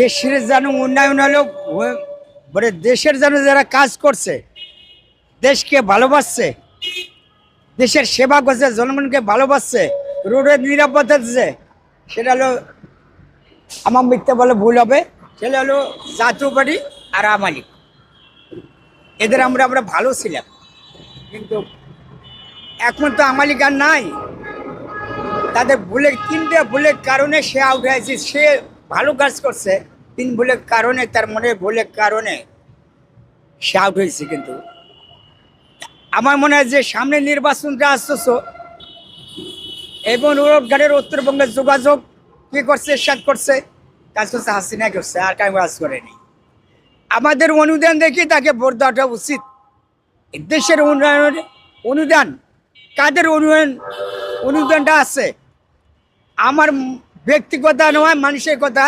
দেশের যেন উন্নয়ন হলো মানে দেশের যেন যারা কাজ করছে, দেশকে ভালোবাসছে, দেশের সেবা করছে, জনগণকে ভালোবাসছে রোডের নিরাপত্তা দিচ্ছে সেটা হলো, আমার মিথ্যে বলে ভুল হবে, সেটা হলো জাতীয় পার্টি আর আমালি এদের আমরা আমরা ভালো ছিলাম, কিন্তু এখন তো আমালিক আর নাই। তাদের ভুলের, তিনটে ভুলের কারণে সে আউট হয়েছে সে ভালো কাজ করছে, তিন ভুলের কারণে, তার মনে ভুলের কারণে সে আউট হয়েছে কিন্তু। আমার মনে হয় যে সামনে নির্বাচনটা আসতেছ, এবং রোডঘাটের উত্তরবঙ্গের যোগাযোগ কি করছে সাত করছে, কাজ করছে হাসিনা করছে, আর কাজ কাজ করেনি। আমাদের অনুদান দেখে তাকে ভোট দেওয়াটা উচিত। দেশের উন্নয়নের অনুদান, কাদের অনুদান, অনুদানটা আছে? আমার ব্যক্তিগত নয় মানুষের কথা।